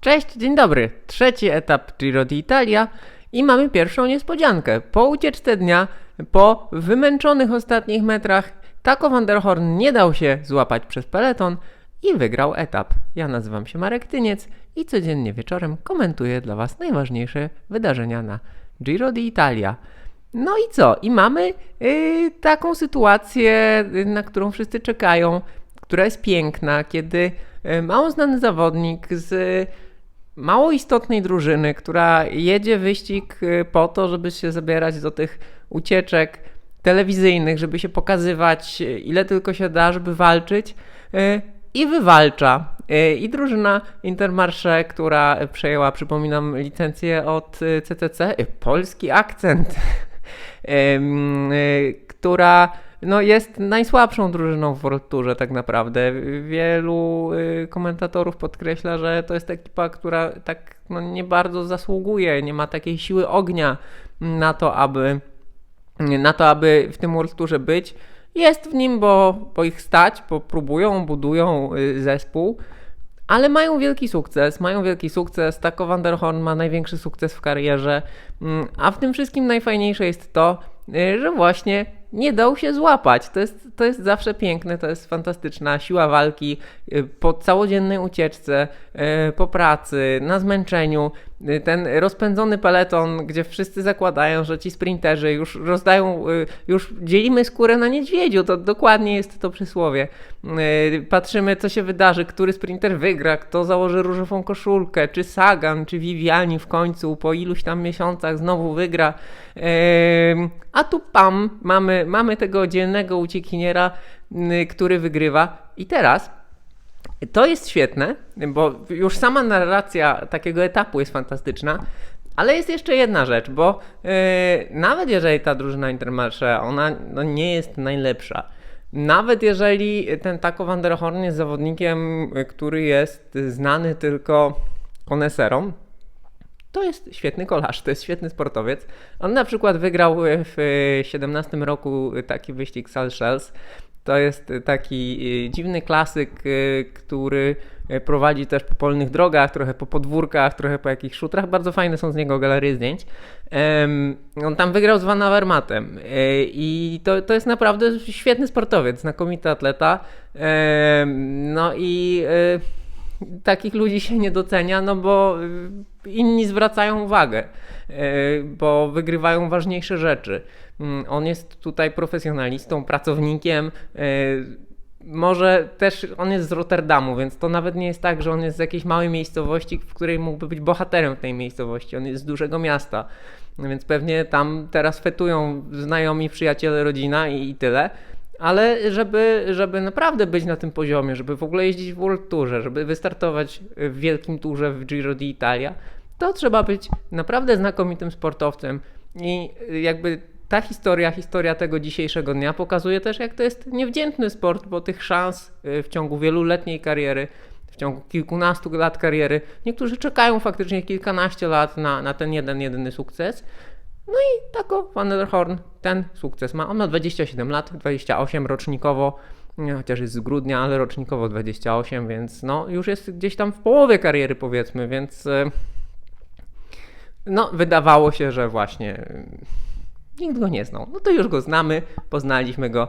Cześć, dzień dobry. Trzeci etap Giro d'Italia i mamy pierwszą niespodziankę. Po ucieczce dnia, po wymęczonych ostatnich metrach, Taco van der Horn nie dał się złapać przez peleton i wygrał etap. Ja nazywam się Marek Tyniec i codziennie wieczorem komentuję dla Was najważniejsze wydarzenia na Giro d'Italia. No i co? I mamy yy, taką sytuację, yy, na którą wszyscy czekają, która jest piękna, kiedy yy, mało znany zawodnik z mało istotnej drużyny, która jedzie wyścig y, po to, żeby się zabierać do tych ucieczek telewizyjnych, żeby się pokazywać y, ile tylko się da, żeby walczyć y, i wywalcza. I drużyna Intermarché, która przejęła, przypominam, licencję od CCC, polski akcent, która no, jest najsłabszą drużyną w World Tourze tak naprawdę. Wielu y, komentatorów podkreśla, że to jest ekipa, która tak no, nie bardzo zasługuje, nie ma takiej siły ognia na to, aby, na to, aby w tym World Tourze być. Jest w nim, bo, bo ich stać, bo próbują, budują y, zespół, ale mają wielki sukces, mają wielki sukces. Taco Van der Horn ma największy sukces w karierze, mm, a w tym wszystkim najfajniejsze jest to, y, że właśnie nie dał się złapać. To jest, to jest zawsze piękne, to jest fantastyczna siła walki y, po całodziennej ucieczce, y, po pracy, na zmęczeniu. Y, ten rozpędzony peleton, gdzie wszyscy zakładają, że ci sprinterzy już rozdają, już dzielimy skórę na niedźwiedziu, to dokładnie jest to przysłowie. Patrzymy, co się wydarzy, który sprinter wygra, kto założy różową koszulkę, czy Sagan, czy Viviani w końcu po iluś tam miesiącach znowu wygra. A tu pam, mamy, mamy tego dzielnego uciekiniera, który wygrywa. I teraz to jest świetne, bo już sama narracja takiego etapu jest fantastyczna. Ale jest jeszcze jedna rzecz, bo yy, nawet jeżeli ta drużyna Intermarché, ona no, nie jest najlepsza, nawet jeżeli ten Taco van der Horn jest zawodnikiem, który jest znany tylko koneserom, to jest świetny kolarz, to jest świetny sportowiec. On na przykład wygrał w 17 roku taki wyścig Seychelles. To jest taki e, dziwny klasyk, e, który prowadzi też po polnych drogach, trochę po podwórkach, trochę po jakichś szutrach. Bardzo fajne są z niego galerie zdjęć. On tam wygrał z Van Avermatem e, i to, to jest naprawdę świetny sportowiec, znakomity atleta. No i takich ludzi się nie docenia, no bo y, inni zwracają uwagę, y, bo wygrywają ważniejsze rzeczy. Mm, on jest tutaj profesjonalistą, pracownikiem. Y, może też on jest z Rotterdamu, więc to nawet nie jest tak, że on jest z jakiejś małej miejscowości, w której mógłby być bohaterem tej miejscowości. On jest z dużego miasta, więc pewnie tam teraz fetują znajomi, przyjaciele, rodzina i, i tyle ale żeby, żeby naprawdę być na tym poziomie, żeby w ogóle jeździć w World Tourze, żeby wystartować w wielkim turze w Giro d'Italia, to trzeba być naprawdę znakomitym sportowcem i jakby ta historia, historia tego dzisiejszego dnia pokazuje też, jak to jest niewdzięczny sport, bo tych szans y, w ciągu wieloletniej kariery, w ciągu kilkunastu lat kariery, niektórzy czekają faktycznie kilkanaście lat na, na ten jeden, jedyny sukces, no i tako Van der Horn ten sukces ma. On ma 27 lat, 28 rocznikowo, chociaż jest z grudnia, ale rocznikowo 28, więc no już jest gdzieś tam w połowie kariery powiedzmy, więc e, no wydawało się, że właśnie nikt go nie znał. No to już go znamy, poznaliśmy go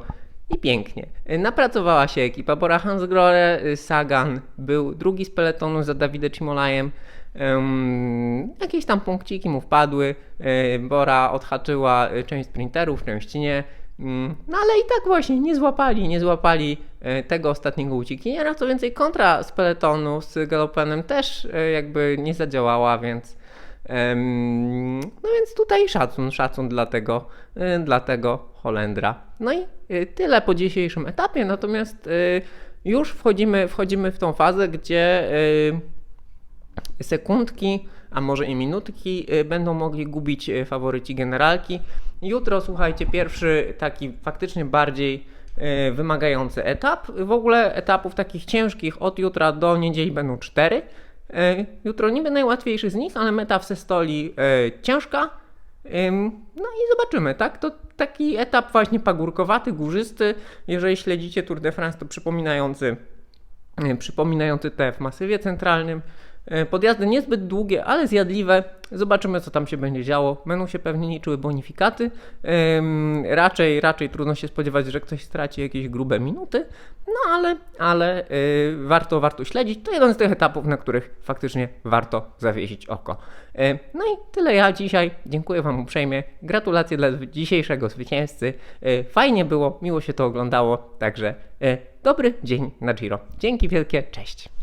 i pięknie. Napracowała się ekipa Bora Hansgrohe, Sagan był drugi z peletonu za Dawidem Cimolajem. Um, jakieś tam punkciki mu wpadły. E, Bora odhaczyła e, część sprinterów, część nie. Um, no ale i tak właśnie nie złapali, nie złapali e, tego ostatniego uciekiniera. Co więcej, kontra z peletonu z Galopenem też jakby nie zadziałała, więc no więc tutaj szacun, szacun dla tego, dla tego Holendra. No i tyle po dzisiejszym etapie, natomiast już wchodzimy, wchodzimy w tą fazę, gdzie sekundki, a może i minutki y, będą mogli gubić y, faworyci generalki. Jutro, słuchajcie, pierwszy taki faktycznie bardziej y, wymagający etap. W ogóle etapów takich ciężkich od jutra do niedzieli będą cztery. Jutro niby najłatwiejszy z nich, ale meta w Sestoli ciężka. No i zobaczymy, tak? To taki etap właśnie pagórkowaty, górzysty. Jeżeli śledzicie Tour de France, to przypominający, przypominający te w masywie centralnym. E, Podjazdy niezbyt długie, ale zjadliwe. Zobaczymy, co tam się będzie działo. Będą się pewnie liczyły bonifikaty. Raczej, raczej trudno się spodziewać, że ktoś straci jakieś grube minuty. No ale, ale y, warto, warto śledzić. To jeden z tych etapów, na których faktycznie warto zawiesić oko. Y, no i tyle ja dzisiaj. Dziękuję Wam uprzejmie. Gratulacje dla dzisiejszego zwycięzcy. Y, fajnie było, miło się to oglądało. Także dobry dzień na Giro. Dzięki wielkie, cześć.